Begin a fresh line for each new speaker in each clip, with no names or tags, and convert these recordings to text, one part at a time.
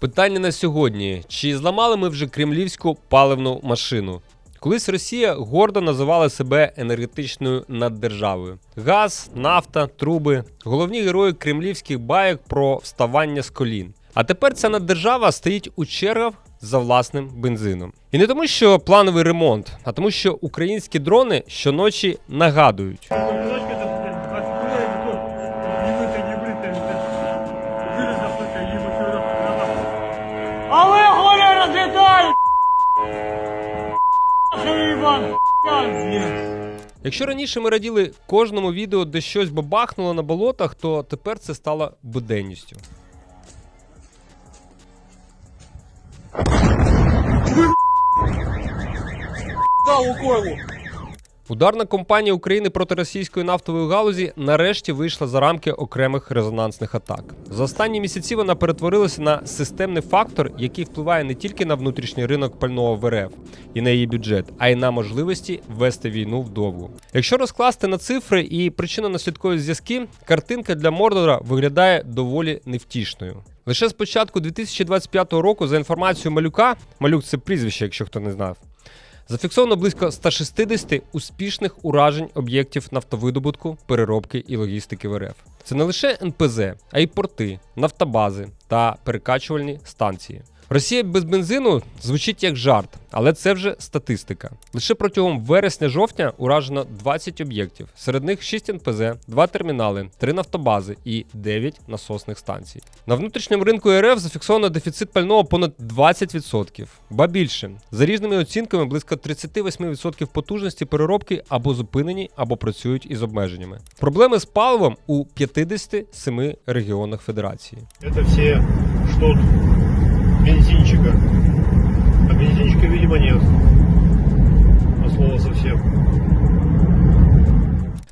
Питання на сьогодні: чи зламали ми вже кремлівську паливну машину? Колись Росія гордо називала себе енергетичною наддержавою. Газ, нафта, труби головні герої кремлівських байок про вставання з колін. А тепер ця наддержава стоїть у чергах за власним бензином. І не тому, що плановий ремонт, а тому, що українські дрони щоночі нагадують.
Іван.
Якщо раніше ми раділи кожному відео, де щось бабахнуло на болотах, то тепер це стало буденністю.
Дав у койлу.
Ударна кампанія України проти російської нафтової галузі нарешті вийшла за рамки окремих резонансних атак. За останні місяці вона перетворилася на системний фактор, який впливає не тільки на внутрішній ринок пального в РФ і на її бюджет, а й на можливості вести війну вдовгу. Якщо розкласти на цифри і причинно-наслідкові зв'язки, картинка для Мордора виглядає доволі невтішною. Лише з початку 2025 року, за інформацією малюка, малюк це прізвище, якщо хто не знав. Зафіксовано близько 160 успішних уражень об'єктів нафтовидобутку, переробки і логістики в РФ. Це не лише НПЗ, а й порти, нафтобази та перекачувальні станції. Росія без бензину звучить як жарт, але це вже статистика. Лише протягом вересня-жовтня уражено 20 об'єктів. Серед них 6 НПЗ, 2 термінали, 3 нафтобази і 9 насосних станцій. На внутрішньому ринку РФ зафіксовано дефіцит пального понад 20%. Ба більше, за різними оцінками, близько 38% потужності переробки або зупинені, або працюють із обмеженнями. Проблеми з паливом у 57 регіонах Федерації.
Это все ждут бензинчика. А бензинчика, видимо, нет.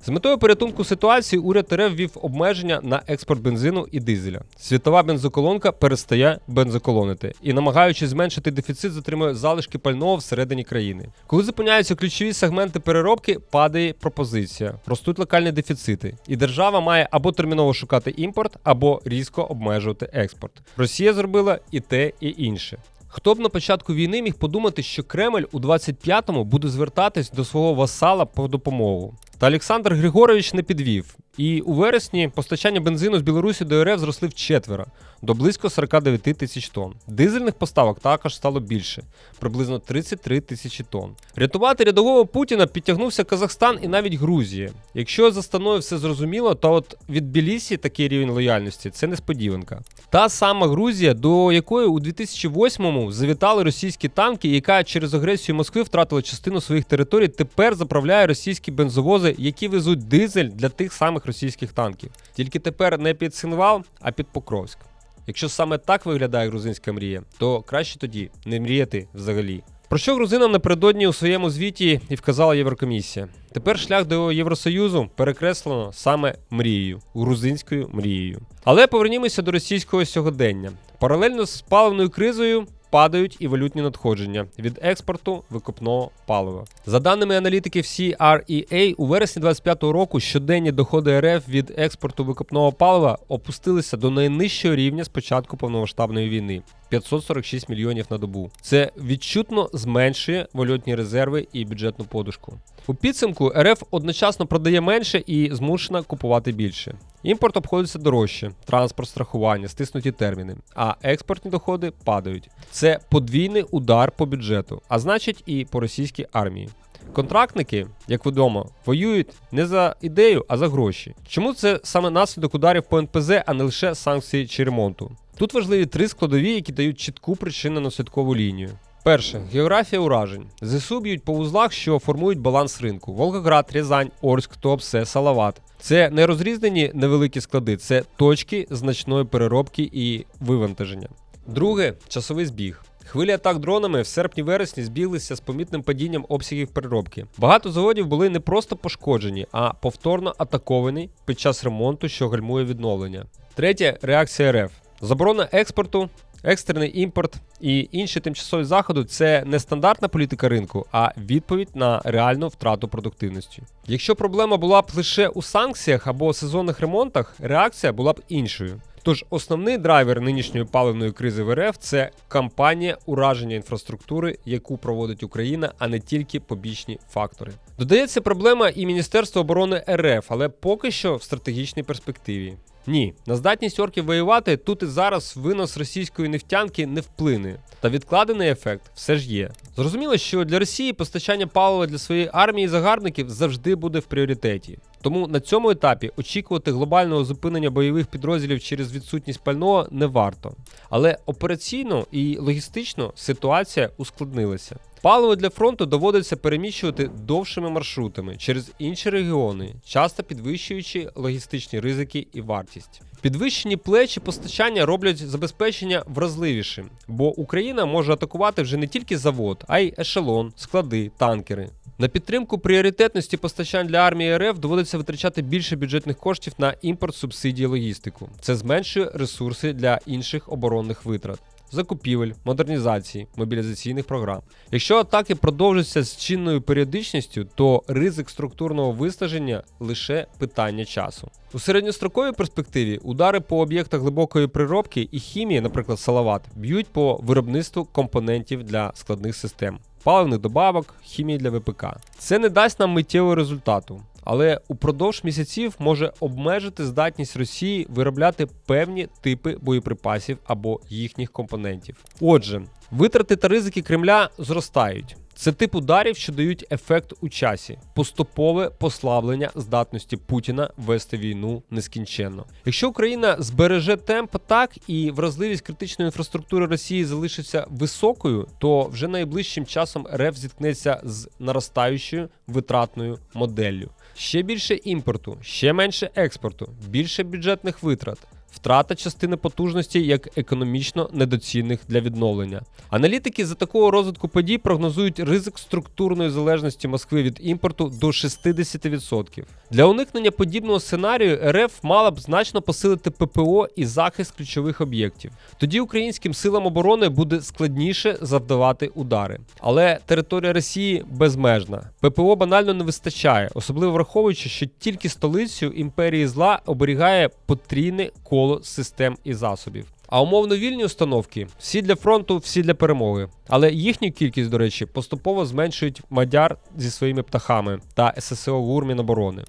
З метою порятунку ситуації уряд РФ ввів обмеження на експорт бензину і дизеля. Світова бензоколонка перестає бензоколонити і, намагаючись зменшити дефіцит, затримує залишки пального всередині країни. Коли зупиняються ключові сегменти переробки, падає пропозиція, ростуть локальні дефіцити, і держава має або терміново шукати імпорт, або різко обмежувати експорт. Росія зробила і те, і інше. Хто б на початку війни міг подумати, що Кремль у 25-му буде звертатись до свого васала по допомогу? Та Олександр Григорович не підвів. І у вересні постачання бензину з Білорусі до РФ зросли вчетверо до близько 49 тисяч тонн. Дизельних поставок також стало більше приблизно 33 тисячі тонн. Рятувати рядового Путіна підтягнувся Казахстан і навіть Грузія. Якщо за станою все зрозуміло, то от від Білісі такий рівень лояльності це несподіванка. Та сама Грузія, до якої у 2008-му завітали російські танки, яка через агресію Москви втратила частину своїх територій, тепер заправляє російські бензовози, які везуть дизель для тих самих російських танків. Тільки тепер не під Синвал, а під Покровськ. Якщо саме так виглядає грузинська мрія, то краще тоді не мріяти взагалі. Про що грузинам напередодні у своєму звіті і вказала Єврокомісія. Тепер шлях до Євросоюзу перекреслено саме мрією, грузинською мрією. Але повернімося до російського сьогодення. Паралельно з паливною кризою падають і валютні надходження від експорту викопного палива. За даними аналітиків CREA, у вересні 2025 року щоденні доходи РФ від експорту викопного палива опустилися до найнижчого рівня з початку повномасштабної війни. 546 мільйонів на добу. Це відчутно зменшує валютні резерви і бюджетну подушку. У підсумку РФ одночасно продає менше і змушена купувати більше. Імпорт обходиться дорожче, транспорт, страхування, стиснуті терміни, а експортні доходи падають. Це подвійний удар по бюджету, а значить і по російській армії. Контрактники, як відомо, воюють не за ідею, а за гроші. Чому це саме наслідок ударів по НПЗ, а не лише санкції чи ремонту? Тут важливі три складові, які дають чітку причинно-наслідкову лінію. Перше географія уражень. ЗСУ б'ють по вузлах, що формують баланс ринку: Волгоград, Рязань, Орськ, Туапсе, Салават. Це не розрізнені невеликі склади, це точки значної переробки і вивантаження. Друге часовий збіг. Хвилі атак дронами в серпні-вересні збіглися з помітним падінням обсягів переробки. Багато заводів були не просто пошкоджені, а повторно атаковані під час ремонту, що гальмує відновлення. Третє реакція РФ. Заборона експорту, екстрений імпорт і інші тимчасові заходи це не стандартна політика ринку, а відповідь на реальну втрату продуктивності. Якщо проблема була б лише у санкціях або сезонних ремонтах, реакція була б іншою. Тож основний драйвер нинішньої паливної кризи в РФ це кампанія ураження інфраструктури, яку проводить Україна, а не тільки побічні фактори. Додається проблема і Міністерства оборони РФ, але поки що в стратегічній перспективі. Ні, на здатність орків воювати тут і зараз винос російської нефтянки не вплине. Та відкладений ефект все ж є. Зрозуміло, що для Росії постачання палива для своєї армії загарбників завжди буде в пріоритеті. Тому на цьому етапі очікувати глобального зупинення бойових підрозділів через відсутність пального не варто. Але операційно і логістично ситуація ускладнилася. Паливо для фронту доводиться переміщувати довшими маршрутами через інші регіони, часто підвищуючи логістичні ризики і вартість. Підвищені плечі постачання роблять забезпечення вразливішим, бо Україна може атакувати вже не тільки завод, а й ешелон, склади, танкери. На підтримку пріоритетності постачань для армії РФ доводиться витрачати більше бюджетних коштів на імпорт субсидій логістику. Це зменшує ресурси для інших оборонних витрат. Закупівель, модернізації, мобілізаційних програм. Якщо атаки продовжаться з чинною періодичністю, то ризик структурного виснаження лише питання часу. У середньостроковій перспективі удари по об'єктах глибокої приробки і хімії, наприклад, Салават, б'ють по виробництву компонентів для складних систем, паливних добавок, хімії для ВПК. Це не дасть нам миттєвого результату. Але упродовж місяців може обмежити здатність Росії виробляти певні типи боєприпасів або їхніх компонентів. Отже, витрати та ризики Кремля зростають. Це тип ударів, що дають ефект у часі, поступове послаблення здатності Путіна вести війну нескінченно. Якщо Україна збереже темп так і вразливість критичної інфраструктури Росії залишиться високою, то вже найближчим часом РФ зіткнеться з наростаючою витратною моделлю. Ще більше імпорту, ще менше експорту, більше бюджетних витрат. Втрата частини потужності як економічно недоцільних для відновлення. Аналітики за такого розвитку подій прогнозують ризик структурної залежності Москви від імпорту до 60%. Для уникнення подібного сценарію РФ мала б значно посилити ППО і захист ключових об'єктів. Тоді українським силам оборони буде складніше завдавати удари. Але територія Росії безмежна. ППО банально не вистачає, особливо враховуючи, що тільки столицю імперії зла оберігає потрійне коло систем і засобів. А умовно вільні установки всі для фронту, всі для перемоги. Але їхню кількість, до речі, поступово зменшують мадяр зі своїми птахами та ССО ГУР Міноборони.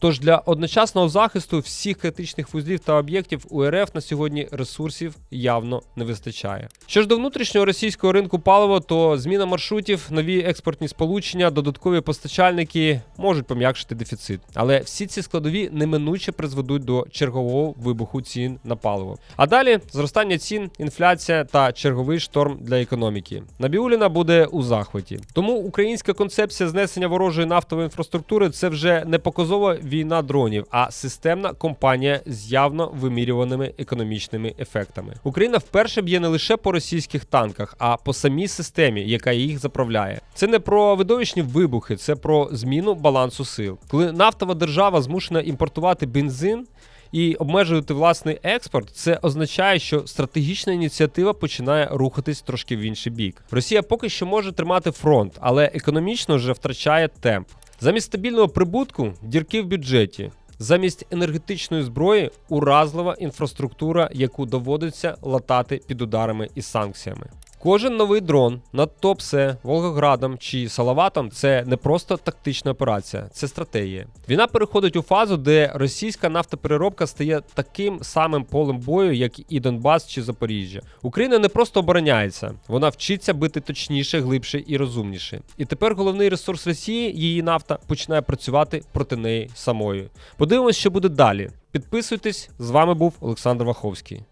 Тож для одночасного захисту всіх критичних вузлів та об'єктів у РФ на сьогодні ресурсів явно не вистачає. Що ж до внутрішнього російського ринку палива, то зміна маршрутів, нові експортні сполучення, додаткові постачальники можуть пом'якшити дефіцит. Але всі ці складові неминуче призведуть до чергового вибуху цін на паливо. А далі зростання цін, інфляція та черговий шторм для економіки. Набіуліна буде у захваті. Тому українська концепція знесення ворожої нафтової інфраструктури це вже не показова війна дронів, а системна компанія з явно вимірюваними економічними ефектами. Україна вперше б'є не лише по російських танках, а по самій системі, яка їх заправляє. Це не про видовищні вибухи, це про зміну балансу сил. Коли нафтова держава змушена імпортувати бензин. І обмежувати власний експорт, це означає, що стратегічна ініціатива починає рухатись трошки в інший бік. Росія поки що може тримати фронт, але економічно вже втрачає темп. Замість стабільного прибутку дірки в бюджеті. Замість енергетичної зброї уразлива інфраструктура, яку доводиться латати під ударами і санкціями. Кожен новий дрон над Топсе, Волгоградом чи Салаватом це не просто тактична операція, це стратегія. Війна переходить у фазу, де російська нафтопереробка стає таким самим полем бою, як і Донбас чи Запоріжжя. Україна не просто обороняється, вона вчиться бити точніше, глибше і розумніше. І тепер головний ресурс Росії, її нафта, починає працювати проти неї самої. Подивимось, що буде далі. Підписуйтесь з вами був Олександр Ваховський.